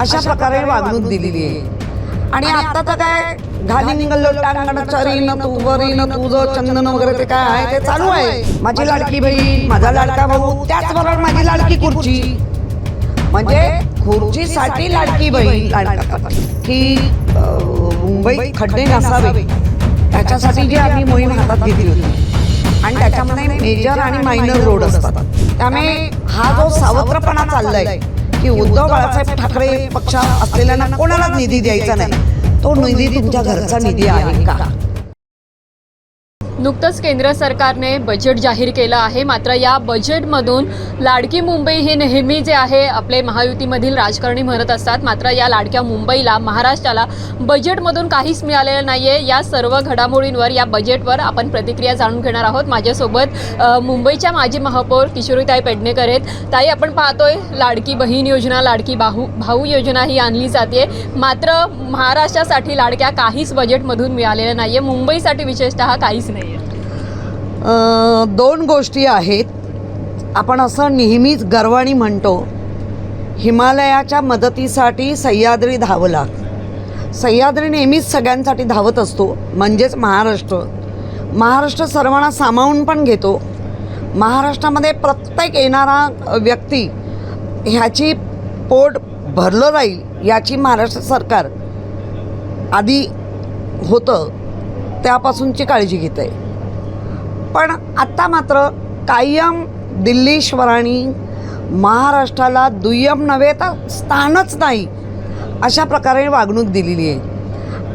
अशा प्रकारे वागणूक दिलेली आहे. आणि आता तर काय घालिंग लोटांगण चरीन तू वरीन तुझं चंदन वगैरे ते काय आहे ते चालू आहे. माझी लाडकी बहीण माझा लाडका भाऊ त्याचबरोबर माझी लाडकी खुर्ची. म्हणजे खुर्चीसाठी लाडकी बहीण लाडका की अं, मुंबईत खड्डे नसावे. त्याच्यासाठी जी आम्ही मोहीम हातात घेतली होती. आणि त्याच्यामध्ये मेजर आणि मायनर रोड असतात. त्यामुळे हा जो सावत्रपणा चाललाय की उद्धव बाळासाहेब ठाकरे पक्ष असलेल्यांना कोणालाच निधी द्यायचा नाही. तो निधी तुमच्या घरचा निधी आहे का? नुकतंच केंद्र सरकारने बजेट जाहीर केलं आहे. मात्र या बजेटमधून लाडकी मुंबई हे नेहमी जे आहे आपले महायुतीमधील राजकारणी म्हणत असतात. मात्र या लाडक्या मुंबईला महाराष्ट्राला बजेटमधून काहीच मिळालेलं नाही आहे या सर्व घडामोडींवर या बजेटवर आपण प्रतिक्रिया जाणून घेणार आहोत. माझ्यासोबत मुंबईच्या माजी महापौर किशोरीताई पेडणेकर आहेत. ताई आपण पाहतोय लाडकी बहीण योजना लाडकी बाहू भाऊ योजना ही आणली जाते मात्र महाराष्ट्रासाठी लाडक्या काहीच बजेटमधून मिळालेलं नाही आहे मुंबईसाठी विशेषतः काहीच नाही दोन गोष्टी आहेत. आपण असं नेहमीच गर्वाणी म्हणतो हिमालयाच्या मदतीसाठी सह्याद्री धावला. सह्याद्री नेहमीच सगळ्यांसाठी धावत असतो म्हणजेच महाराष्ट्र. महाराष्ट्र सर्वांना सामावून पण घेतो. महाराष्ट्रामध्ये प्रत्येक येणारा व्यक्ती ह्याची पोट भरलं जाईल याची महाराष्ट्र सरकार आधी होतं त्यापासूनची काळजी घेत आहे पण आत्ता मात्र कायम दिल्लीश्वरांनी महाराष्ट्राला दुय्यम नव्हे तर स्थानच नाही अशा प्रकारे वागणूक दिलेली आहे.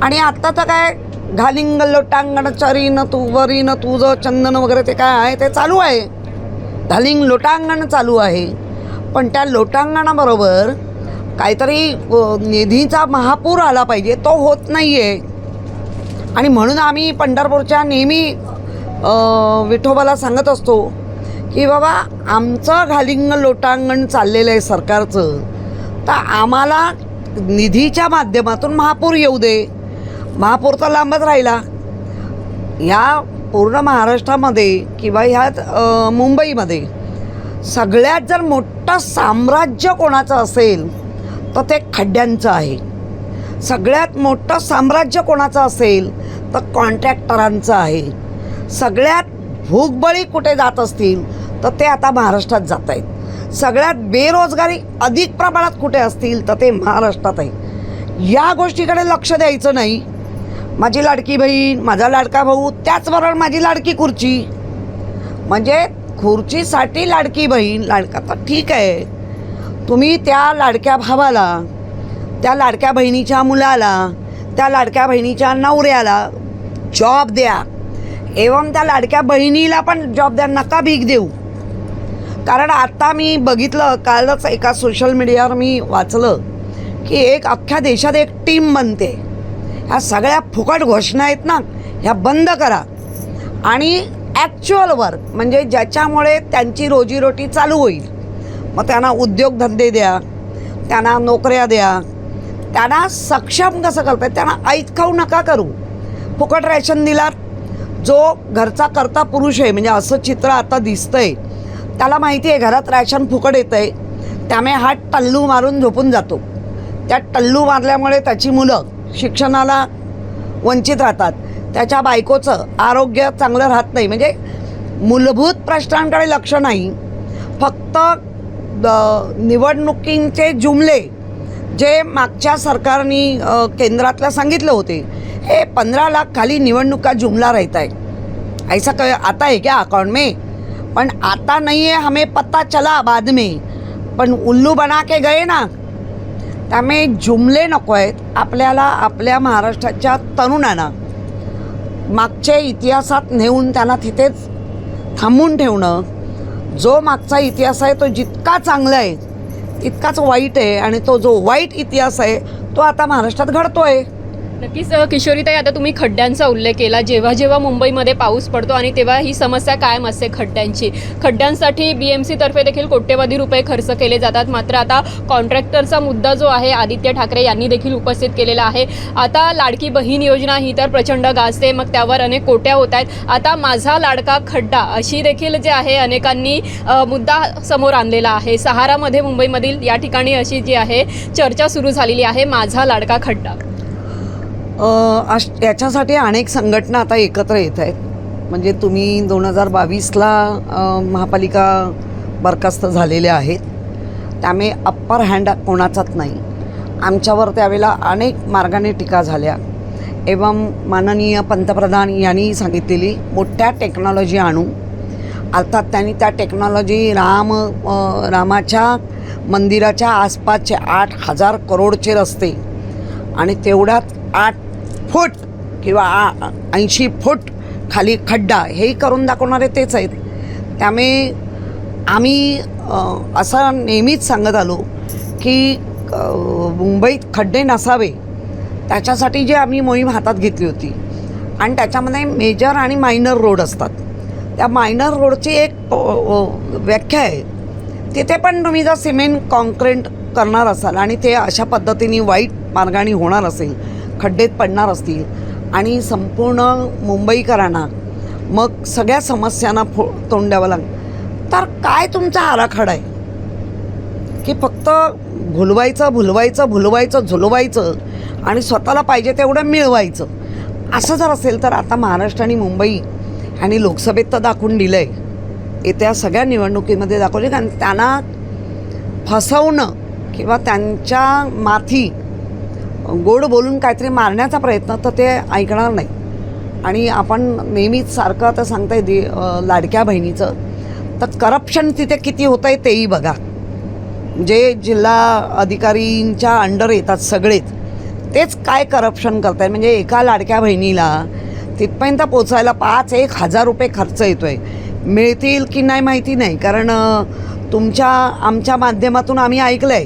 आणि आत्ता तर काय घालिंग लोटांगण चरीन तू वरीन तुझं चंदन वगैरे ते काय आहे ते चालू आहे. घालिंग लोटांगण चालू आहे. पण त्या लोटांगणाबरोबर काहीतरी निधीचा महापूर आला पाहिजे तो होत नाही आहे आणि म्हणून आम्ही पंढरपूरच्या नेहमी विठोबाला सांगत असतो की बाबा आमचं घालिंग लोटांगण चाललेलं आहे सरकारचं. तर आम्हाला निधीच्या माध्यमातून महापूर येऊ दे. महापूर तर लांबच राहिला. ह्या पूर्ण महाराष्ट्रामध्ये किंवा ह्यात मुंबईमध्ये सगळ्यात जर मोठं साम्राज्य कोणाचं असेल तर ते खड्ड्यांचं आहे. सगळ्यात मोठं साम्राज्य कोणाचं असेल तर कॉन्ट्रॅक्टरांचं आहे. सगळ्यात भूकबळी कुठे जात असतील तर ते आता महाराष्ट्रात जात आहेत. सगळ्यात बेरोजगारी अधिक प्रमाणात कुठे असतील तर ते महाराष्ट्रात आहे. या गोष्टीकडे लक्ष द्यायचं नाही. माझी लाडकी बहीण माझा लाडका भाऊ त्याचबरोबर माझी लाडकी खुर्ची. म्हणजे खुर्चीसाठी लाडकी बहीण लाडका तर ठीक आहे. तुम्ही त्या लाडक्या भावाला त्या लाडक्या बहिणीच्या मुलाला त्या लाडक्या बहिणीच्या नवऱ्याला जॉब द्या. एवं त्या लाडक्या बहिणीला पण जॉब द्या नका भीक देऊ. कारण आत्ता मी बघितलं कालच एका सोशल मीडियावर मी वाचलं की एक अख्ख्या देशात एक टीम बनते. ह्या सगळ्या फुकट घोषणा आहेत ना ह्या बंद करा. आणि ॲक्च्युअल वर्क म्हणजे ज्याच्यामुळे त्यांची रोजीरोटी चालू होईल. मग त्यांना उद्योगधंदे द्या त्यांना नोकऱ्या द्या त्यांना सक्षम कसं करता येईल? त्यांना ऐतखाऊ नका करू. फुकट रॅशन दिलात जो घरचा करता पुरुष आहे म्हणजे असं चित्र आता दिसतंय त्याला माहिती आहे घरात रॅशन फुकट येतं आहे त्यामुळे हा टल्लू मारून झोपून जातो. त्या टल्लू मारल्यामुळे त्याची मुलं शिक्षणाला वंचित राहतात. त्याच्या बायकोचं आरोग्य चांगलं राहत नाही. म्हणजे मूलभूत प्रश्नांकडे लक्ष नाही. फक्त निवडणुकींचे जुमले जे मागच्या सरकारनी केंद्रातल्या सांगितले होते हे पंधरा लाख खाली निवडणुका जुमला रहता है ऐसा क आता है क्या अकाउंट में? पण आता नहीं है हमें पता चला बाद में. पण उल्लू बना के गए ना त्यामुळे जुमले नको आहेत आपल्याला आपल्या महाराष्ट्राच्या तरुणांना. मागच्या इतिहासात नेऊन त्यांना तिथेच थांबून ठेवणं. जो मागचा इतिहास आहे तो जितका चांगला आहे तितकाच वाईट आहे. आणि तो जो वाईट इतिहास आहे तो आता महाराष्ट्रात घडतो आहे नक्कीच किशोरीताई आता तुम्ही खड्ड्यांचा उल्लेख केला. जेव्हा जेव्हा मुंबईमध्ये पाऊस पडतो आणि तेव्हा ही समस्या कायम असते खड्ड्यांची. खड्ड्यांसाठी बी एम सीतर्फे देखील कोट्यवधी रुपये खर्च केले जातात. मात्र आता कॉन्ट्रॅक्टरचा मुद्दा जो आहे आदित्य ठाकरे यांनी देखील उपस्थित केलेला आहे. आता लाडकी बहीण योजना ही तर प्रचंड गाजते. मग त्यावर अनेक कोट्या होत आहेत. आता माझा लाडका खड्डा अशी देखील जे आहे अनेकांनी मुद्दा समोर आणलेला आहे. सहारामध्ये मुंबईमधील या ठिकाणी अशी जी आहे चर्चा सुरू झालेली आहे. माझा लाडका खड्डा. अश याच्यासाठी अनेक संघटना आता एकत्र येत आहेत. म्हणजे तुम्ही दोन हजार बावीसला महापालिका बरखास्त झालेल्या आहेत. त्यामुळे अप्पर हँड कोणाचाच नाही. आमच्यावर त्यावेळेला अनेक मार्गाने टीका झाल्या. एवं माननीय पंतप्रधान यांनी सांगितलेली मोठ्या टेक्नॉलॉजी आणू. अर्थात त्यांनी त्या टेक्नॉलॉजी राम रामाच्या मंदिराच्या आसपासचे आठ हजार करोडचे रस्ते आणि तेवढ्यात आठ फूट किंवा ऐंशी फूट खाली खड्डा हेही करून दाखवणारे तेच आहेत. त्यामुळे आम्ही असं नेहमीच सांगत आलो की मुंबईत खड्डे नसावे. त्याच्यासाठी जी आम्ही मोहीम हातात घेतली होती. आणि त्याच्यामध्ये मेजर आणि मायनर रोड असतात. त्या मायनर रोडची एक व्याख्या आहे. तिथे पण तुम्ही जर सिमेंट कॉन्क्रीट करणार असाल आणि ते अशा पद्धतीने वाईट मार्गाने होणार असेल खड्डेत पडणार असतील आणि संपूर्ण मुंबईकरांना मग सगळ्या समस्यांना फो तोंड द्यावं लागेल. तर काय तुमचा आराखडा आहे? की फक्त भुलवायचं भुलवायचं भुलवायचं झुलवायचं आणि स्वतःला पाहिजे तेवढं मिळवायचं. असं जर असेल तर आता महाराष्ट्र आणि मुंबई आणि लोकसभेत तर दाखवून दिलं आहे येत्या सगळ्या निवडणुकीमध्ये दाखवले. कारण त्यांना फसवणं किंवा त्यांच्या माथी गोड बोलून काहीतरी मारण्याचा प्रयत्न तर ते ऐकणार नाही. आणि आपण नेहमीच सारखं आता सांगताय दे लाडक्या बहिणीचं. तर करप्शन तिथे किती होतं आहे तेही बघा. जे जिल्हा अधिकारींच्या अंडर येतात सगळेच तेच काय करप्शन करतायत. म्हणजे एका लाडक्या बहिणीला तिथपर्यंत पोचायला पाच एक हजार रुपये खर्च येतो आहे मिळतील की नाही माहिती नाही. कारण तुमच्या आमच्या माध्यमातून आम्ही ऐकलं आहे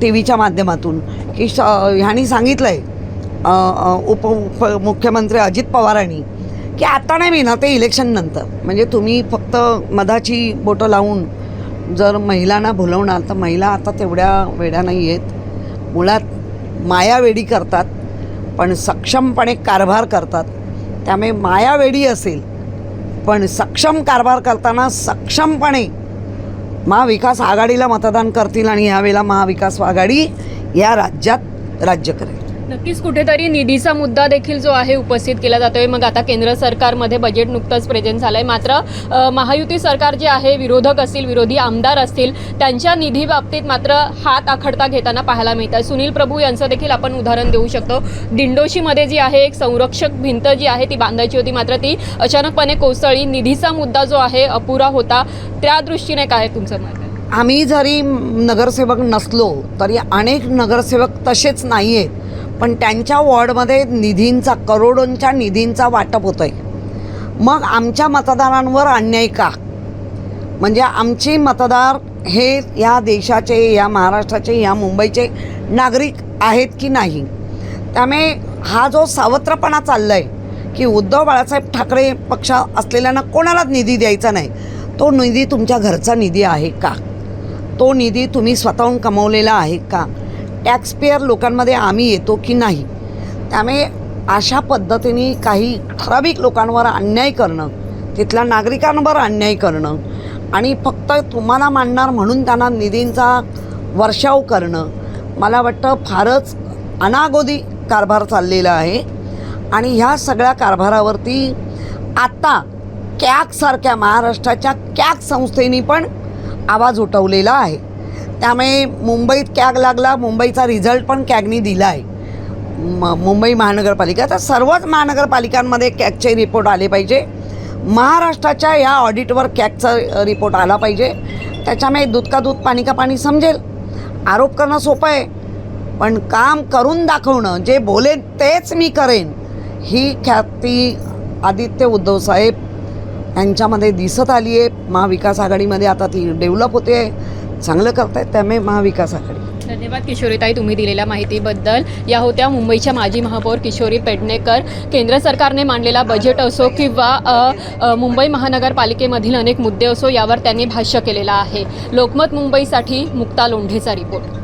टी व्हीच्या माध्यमातून की श ह्यांनी सांगितलं आहे उप उप मुख्यमंत्री अजित पवारांनी की आता नाही मी ना ते इलेक्शन नंतर. म्हणजे तुम्ही फक्त मधाची बोटं लावून जर महिलांना भुलवणार तर महिला आता तेवढ्या वेड्या नाही आहेत. मुळात मायावेडी करतात पण सक्षमपणे कारभार करतात. त्यामुळे मायावेडी असेल पण सक्षम कारभार करताना सक्षमपणे महाविकास आघाडीला मतदान करतील आणि यावेळेला महाविकास आघाडी या राज्यात राज्य करेल. नक्कीच कुठेतरी निधीचा मुद्दा देखील जो आहे उपस्थित केला जातोय. मग आता केंद्र सरकारमध्ये बजेट नुकतंच प्रेझेंट झालंय. मात्र महायुती सरकार जे आहे विरोधक असतील विरोधी आमदार असतील त्यांच्या निधी बाबतीत मात्र हात आखडता घेताना पाहायला मिळतं सुनील प्रभू यांचं देखील आपण उदाहरण देऊ शकतो. दिंडोशीमध्ये जी आहे एक संरक्षक भिंत जी आहे ती बांधायची होती. मात्र ती अचानकपणे कोसळली. निधीचा मुद्दा जो आहे अपुरा होता. त्या दृष्टीने काय तुमचं मत आम्ही जरी नगरसेवक नसलो तरी अनेक नगरसेवक तसेच नाही आहेत पण त्यांच्या वॉर्डमध्ये निधींचा करोडोंच्या निधींचा वाटप होतो आहे मग आमच्या मतदारांवर अन्याय का? म्हणजे आमचे मतदार हे या देशाचे या महाराष्ट्राचे या मुंबईचे नागरिक आहेत की नाही? त्यामुळे हा जो सावत्रपणा चालला आहे की उद्धव बाळासाहेब ठाकरे पक्ष असलेल्यांना कोणालाच निधी द्यायचा नाही तो निधी तुमच्या घरचा निधी आहे का? तो निधी तुम्ही स्वतःहून कमवलेला आहे का? टॅक्सपेयर लोकांमध्ये आम्ही येतो की नाही त्यामुळे अशा पद्धतीने काही ठराविक लोकांवर अन्याय करणं तिथल्या नागरिकांवर अन्याय करणं आणि फक्त तुम्हाला मांडणार म्हणून त्यांना निधींचा वर्षाव करणं मला वाटतं फारच अनागोदी कारभार चाललेला आहे. आणि ह्या सगळ्या कारभारावरती आता कॅगसारख्या महाराष्ट्राच्या कॅग संस्थेने पण आवाज उठवलेला आहे. त्यामुळे मुंबईत कॅग लागला मुंबईचा रिझल्ट पण कॅगनी दिला आहे म मुंबई महानगरपालिका. तर सर्वच महानगरपालिकांमध्ये कॅगचे रिपोर्ट आले पाहिजे. महाराष्ट्राच्या या ऑडिटवर कॅगचा रिपोर्ट आला पाहिजे. त्याच्यामुळे दूध का दूध पाणी का पाणी समजेल. आरोप करणं सोपं आहे. पण काम करून दाखवणं जे बोलेन तेच मी करेन ही ख्याती आदित्य उद्धव साहेब यांच्यामध्ये दिसत आली आहे महाविकास आघाडीमध्ये आता ती डेव्हलप होते आहे चांगलं करतायत त्यामुळे महाविकास आघाडी. धन्यवाद किशोरीताई तुम्ही दिलेल्या माहितीबद्दल. या होत्या मुंबईच्या माजी महापौर किशोरी पेडणेकर. केंद्र सरकारने मांडलेला बजेट असो किंवा मुंबई महानगरपालिकेमधील अनेक मुद्दे असो यावर त्यांनी भाष्य केलेलं आहे. लोकमत मुंबईसाठी मुक्ता लोंढेचा रिपोर्ट